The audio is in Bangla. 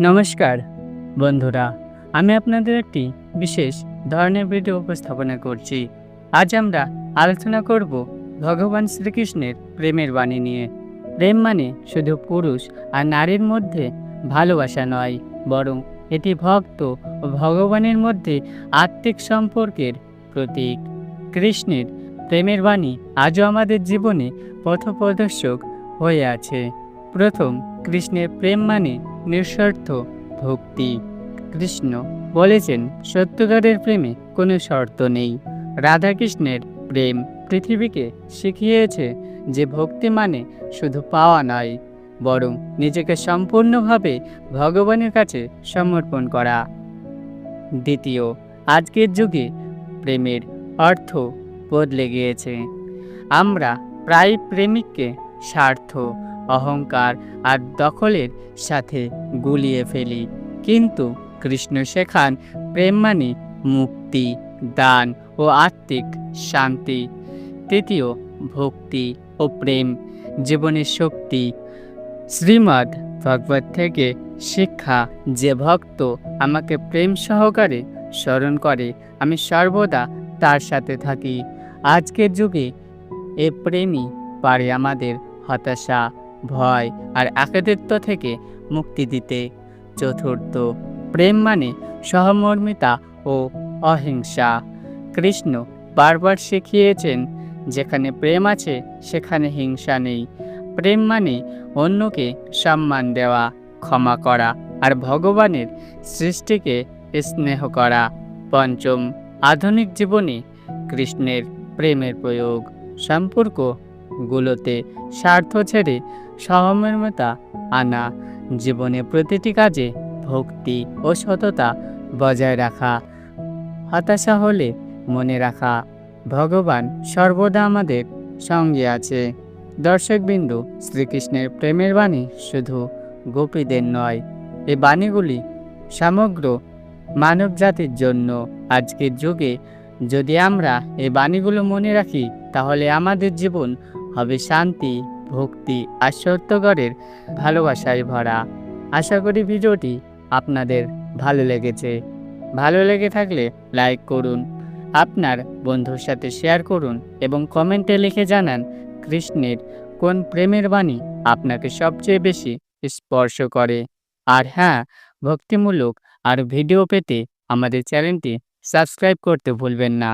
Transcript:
নমস্কার, বন্ধুরা। আমি আপনাদের একটি বিশেষ ধরনের ভিডিও উপস্থাপনা করছি। আজ আমরা আলোচনা করব ভগবান শ্রীকৃষ্ণের প্রেমের বাণী নিয়ে। প্রেম মানে শুধু পুরুষ আর নারীর মধ্যে ভালোবাসা নয়, বরং এটি ভক্ত ও ভগবানের মধ্যে আত্মিক সম্পর্কের প্রতীক। কৃষ্ণের প্রেমের বাণী আজও আমাদের জীবনে পথপ্রদর্শক হয়ে আছে। প্রথম, কৃষ্ণের প্রেম মানে নিঃস্বার্থ ভক্তি। কৃষ্ণ বলেছেন সত্যকারের প্রেমে কোনো শর্ত নেই। রাধাকৃষ্ণের প্রেম পৃথিবীকে শিখিয়েছে যে ভক্তি মানে শুধু পাওয়া নয়, বরং নিজেকে সম্পূর্ণভাবে ভগবানের কাছে সমর্পণ করা। দ্বিতীয়, আজকের যুগে প্রেমের অর্থ বদলে গিয়েছে। আমরা প্রায় প্রেমিককে স্বার্থ অহংকার আর দখলের সাথে গুলিয়ে ফেলি। কিন্তু কৃষ্ণ শেখান প্রেম মানে মুক্তি, দান ও আত্মিক শান্তি। তৃতীয়, ভক্তি ও প্রেম জীবনের শক্তি। শ্রীমদ্ ভগবত থেকে শিক্ষা, যে ভক্ত আমাকে প্রেম সহকারে স্মরণ করে, আমি সর্বদা তার সাথে থাকি। আজকের যুগে এ প্রেমই পারে আমাদের হতাশা। ভয় আর একাকিত্ব থেকে মুক্তি দিতে। চতুর্থ, প্রেম মানে সহমর্মিতা ও অহিংসা। কৃষ্ণ বারবার শিখিয়েছেন, যেখানে প্রেম আছে, সেখানে হিংসা নেই। প্রেম মানে অন্যকে সম্মান দেওয়া, ক্ষমা করা আর ভগবানের সৃষ্টিকে স্নেহ করা। পঞ্চম, আধুনিক জীবনে কৃষ্ণের প্রেমের প্রয়োগ। সম্পর্কগুলোতে স্বার্থ ছেড়ে সহমর্মিতা, আনা, জীবনে প্রতিটি কাজে ভক্তি ও সততা বজায় রাখা। হতাশা হলে মনে রাখা, ভগবান সর্বদা আমাদের সঙ্গে আছে। দর্শকবিন্দু, শ্রীকৃষ্ণের প্রেমের বাণী শুধু গোপীদের নয় এই বাণীগুলি সমগ্র মানব জাতির জন্য আজকের যুগে। যদি আমরা এই বাণীগুলো মনে রাখি, তাহলে আমাদের জীবন হবে শান্তি ভক্তি আর সত্যগরের ভালোবাসায় ভরা। আশা করি ভিডিওটি আপনাদের ভালো লেগেছে। ভালো লেগে থাকলে লাইক করুন, আপনার বন্ধুর সাথে শেয়ার করুন এবং কমেন্টে লিখে জানান কৃষ্ণের কোন প্রেমের বাণী আপনাকে সবচেয়ে বেশি স্পর্শ করে। আর হ্যাঁ ভক্তিমূলক আর ভিডিও পেতে আমাদের চ্যানেলটি সাবস্ক্রাইব করতে ভুলবেন না।